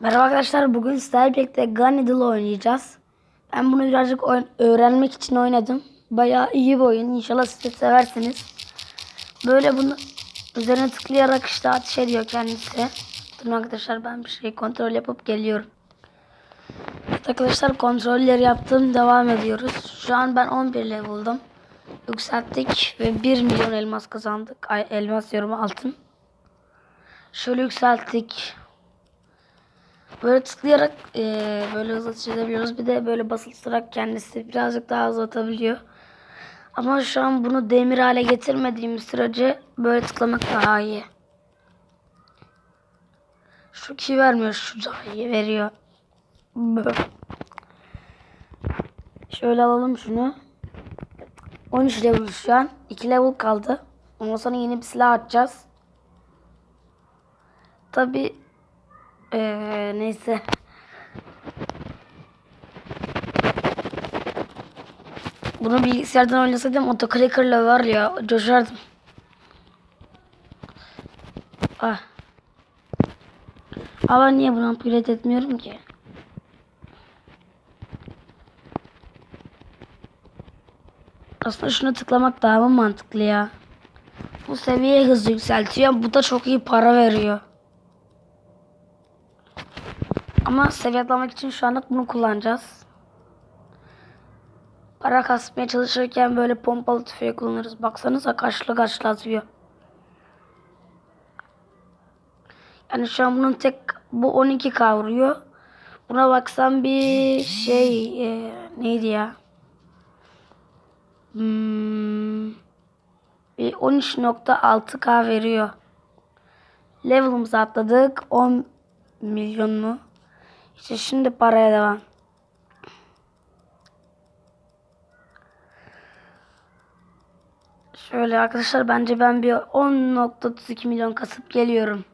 Merhaba arkadaşlar. Bugün birlikte Gun Needle oynayacağız. Ben bunu birazcık oyn- öğrenmek için oynadım. Bayağı iyi bir oyun. İnşallah siz de seversiniz. Böyle bunu üzerine tıklayarak işte ateş ediyor kendisi. Durun arkadaşlar ben bir şey kontrol yapıp geliyorum. Arkadaşlar kontrolleri yaptım. Devam ediyoruz. Şu an ben 11 level'dım. Yükselttik ve 1 milyon elmas kazandık. Ay, elmas diyorum altın. Şöyle yükselttik. Böyle tıklayarak eee, böyle hızlı çizebiliyoruz. Bir de böyle basıltırarak kendisi birazcık daha hızlı atabiliyor. Ama şu an bunu demir hale getirmediğim sürece böyle tıklamak daha iyi. Şu ki vermiyor, şu daha iyi veriyor. Şöyle alalım şunu. 13 level şu an. 2 level kaldı. Ondan sonra yeni bir silah atacağız. Tabi ee, neyse. Bunu bilgisayardan oynasaydım otoclicker'la var ya coşardım. Ah. Ama niye bunu upgrade etmiyorum ki? Aslında şuna tıklamak daha mı mantıklı ya? Bu seviye hızı yükseltiyor. Bu da çok iyi para veriyor. Ama seviye atlamak için şu anlık bunu kullanacağız. Para kasmaya çalışırken böyle pompalı tüfeği kullanırız. Baksanıza kaçlı kaçlı atıyor. Yani şu an bunun tek bu 12 kavruyor. Buna baksam bir şey e, neydi ya? Hmm, bir 13.6k veriyor. Level'ımızı atladık. 10 milyon mu? İşte şimdi paraya devam. Şöyle arkadaşlar bence ben bir 10.32 milyon kasıp geliyorum.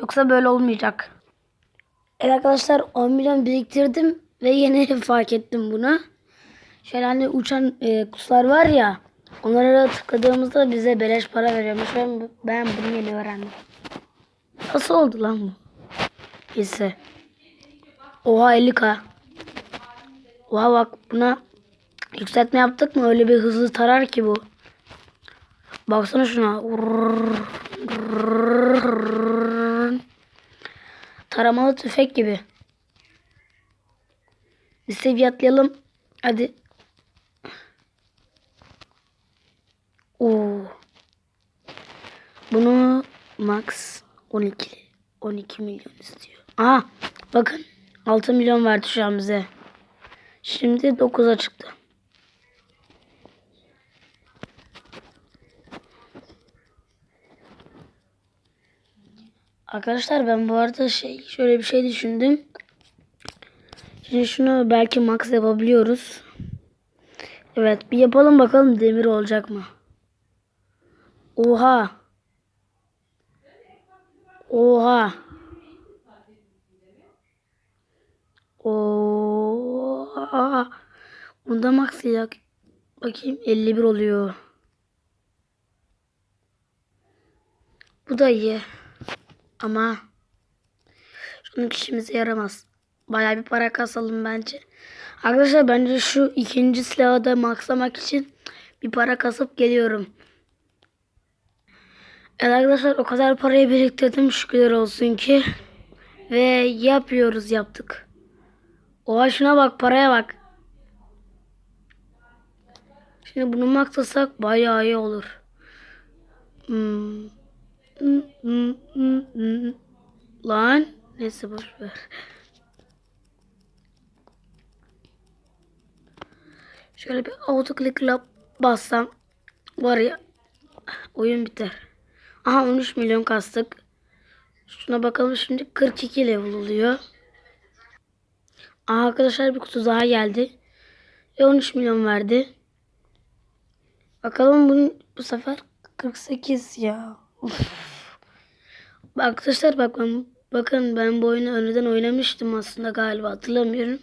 Yoksa böyle olmayacak. Evet arkadaşlar 10 milyon biriktirdim ve yeni fark ettim bunu. Şöyle hani uçan e, kuşlar var ya onlara tıkladığımızda bize beleş para veriyormuş. Ben, ben bunu yeni öğrendim. Nasıl oldu lan bu? Neyse. Oha 50k. Oha bak buna yükseltme yaptık mı öyle bir hızlı tarar ki bu. Baksana şuna. Taramalı tüfek gibi. Bir seviye atlayalım. Hadi. Oo. Bunu max 12 12 milyon istiyor. Aha bakın 6 milyon verdi şu an bize. Şimdi 9'a çıktı. Arkadaşlar ben bu arada şey şöyle bir şey düşündüm. Şimdi şunu belki max yapabiliyoruz. Evet bir yapalım bakalım demir olacak mı? Oha. Oha. Oha. Bunda max ya. Bakayım 51 oluyor. Bu da iyi. Ama şunun işimize yaramaz. Bayağı bir para kasalım bence. Arkadaşlar bence şu ikinci silahı da maxlamak için bir para kasıp geliyorum. Evet arkadaşlar o kadar parayı biriktirdim şükürler olsun ki. Ve yapıyoruz yaptık. Oha şuna bak paraya bak. Şimdi bunu maxlasak bayağı iyi olur. Hmm. Hmm, hmm, hmm, hmm. Lan neyse boş ver. Şöyle bir autoclick'la bassam var ya oyun biter. Aha 13 milyon kastık. Şuna bakalım şimdi 42 level oluyor. Aha arkadaşlar bir kutu daha geldi. Ve 13 milyon verdi. Bakalım bunun bu sefer 48 ya. Uf. Arkadaşlar bak ben, bakın ben bu oyunu önceden oynamıştım aslında galiba hatırlamıyorum.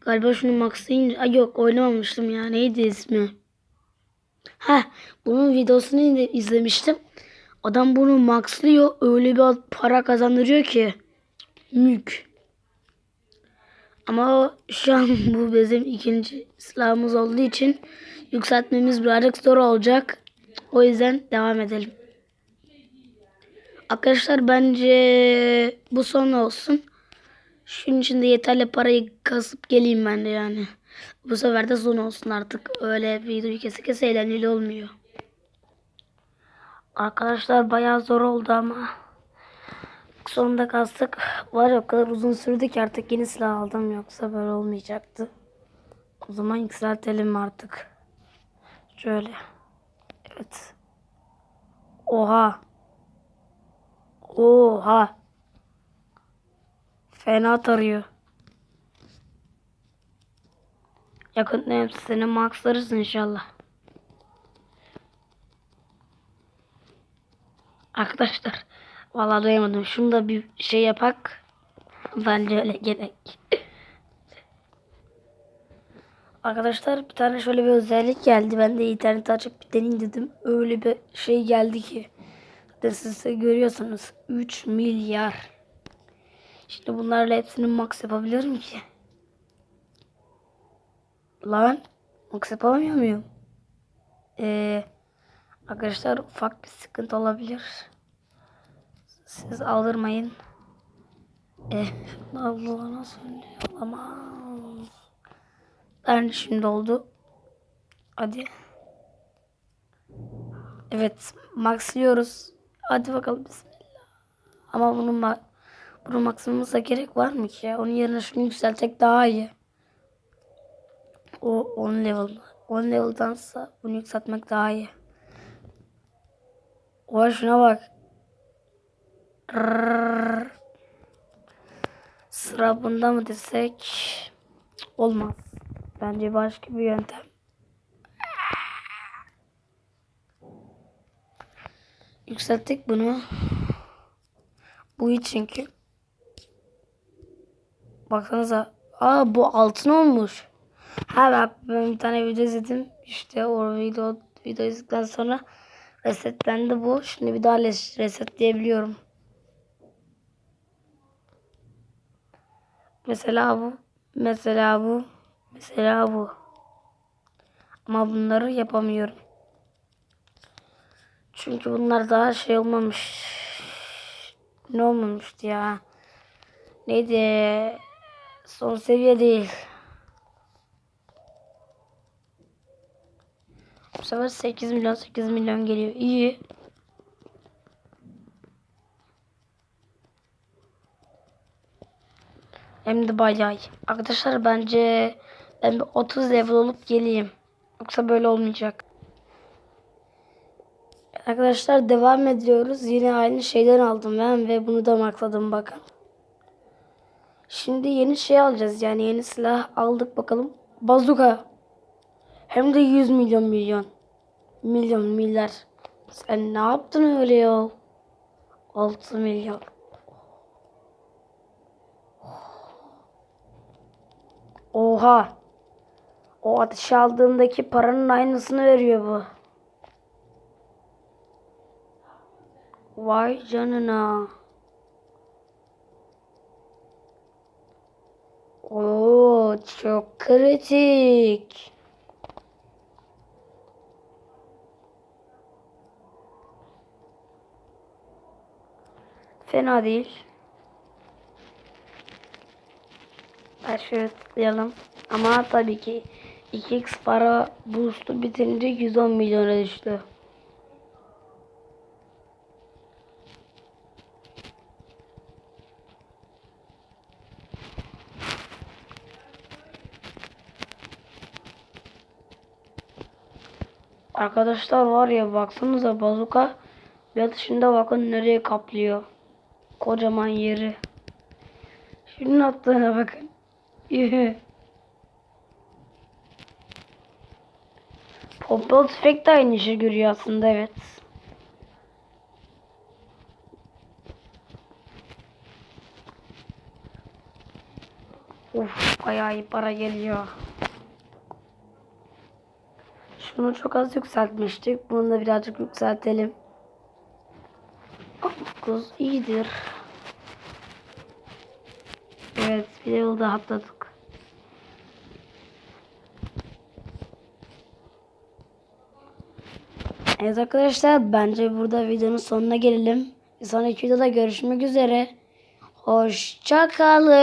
Galiba şunu maxlayınca Ay yok oynamamıştım ya neydi ismi? Ha bunun videosunu de izlemiştim. Adam bunu maxlıyor öyle bir para kazandırıyor ki. Mük. Ama şu an bu bizim ikinci silahımız olduğu için yükseltmemiz birazcık zor olacak. O yüzden devam edelim. Arkadaşlar bence bu son olsun. Şunun için de yeterli parayı kasıp geleyim ben de yani. Bu sefer de son olsun artık. Öyle videoyu kese kese eğlenceli olmuyor. Arkadaşlar bayağı zor oldu ama. Sonunda kastık. Var ya o kadar uzun sürdü ki artık yeni silah aldım. Yoksa böyle olmayacaktı. O zaman yükseltelim artık. Şöyle. Evet. Oha. Oha. Fena tarıyor. Yakında hepsini maxlarız inşallah. Arkadaşlar vallahi doyamadım. Şunu da bir şey yapak. Bence öyle gerek. Arkadaşlar bir tane şöyle bir özellik geldi. Ben de interneti açıp bir deneyim dedim. Öyle bir şey geldi ki. Zaten siz de görüyorsunuz. 3 milyar. Şimdi bunlarla hepsini max yapabilirim ki. Lan max yapamıyor muyum? Ee, arkadaşlar ufak bir sıkıntı olabilir. Siz aldırmayın. Eh, Allah nasıl olamaz. Ben şimdi oldu. Hadi. Evet, maxlıyoruz. Hadi bakalım bismillah. Ama bunun ma bunun maksimumuza gerek var mı ki? Onun yerine şunu yükseltek daha iyi. O 10 level. 10 level'dansa bunu yükseltmek daha iyi. Oha şuna bak. Rrrr. Sıra bunda mı desek? Olmaz. Bence başka bir yöntem. Yükselttik bunu. Bu iyi çünkü. Baksanıza. Aa bu altın olmuş. Ha bak ben bir tane video izledim. İşte o video, video izledikten sonra resetlendi bu. Şimdi bir daha res- resetleyebiliyorum. Mesela bu. Mesela bu. Mesela bu. Ama bunları yapamıyorum. Çünkü bunlar daha şey olmamış. Ne olmamıştı ya? Neydi? Son seviye değil. Bu sefer 8 milyon 8 milyon geliyor. İyi. Hem de bayağı. Arkadaşlar bence ben bir 30 level olup geleyim. Yoksa böyle olmayacak. Arkadaşlar devam ediyoruz. Yine aynı şeyden aldım ben ve bunu da makladım bakın. Şimdi yeni şey alacağız. Yani yeni silah aldık bakalım. Bazuka. Hem de 100 milyon milyon. Milyon milyar. Sen ne yaptın öyle ya? 6 milyon. Oha. O ateş aldığındaki paranın aynısını veriyor bu. Vay canına. Oo, çok kritik. Fena değil. Ben şöyle tıklayalım. Ama tabii ki 2x para boost'u bitince 110 milyona düştü. Arkadaşlar var ya baksanıza bazuka bir atışında bakın nereye kaplıyor. Kocaman yeri. Şunun attığına bakın. Pompalı tüfek de aynı işi görüyor aslında evet. Uf bayağı iyi para geliyor. Şunu çok az yükseltmiştik. Bunu da birazcık yükseltelim. 9 iyidir. Evet bir yolda atladık. Evet arkadaşlar bence burada videonun sonuna gelelim. Sonraki videoda görüşmek üzere. Hoşçakalın.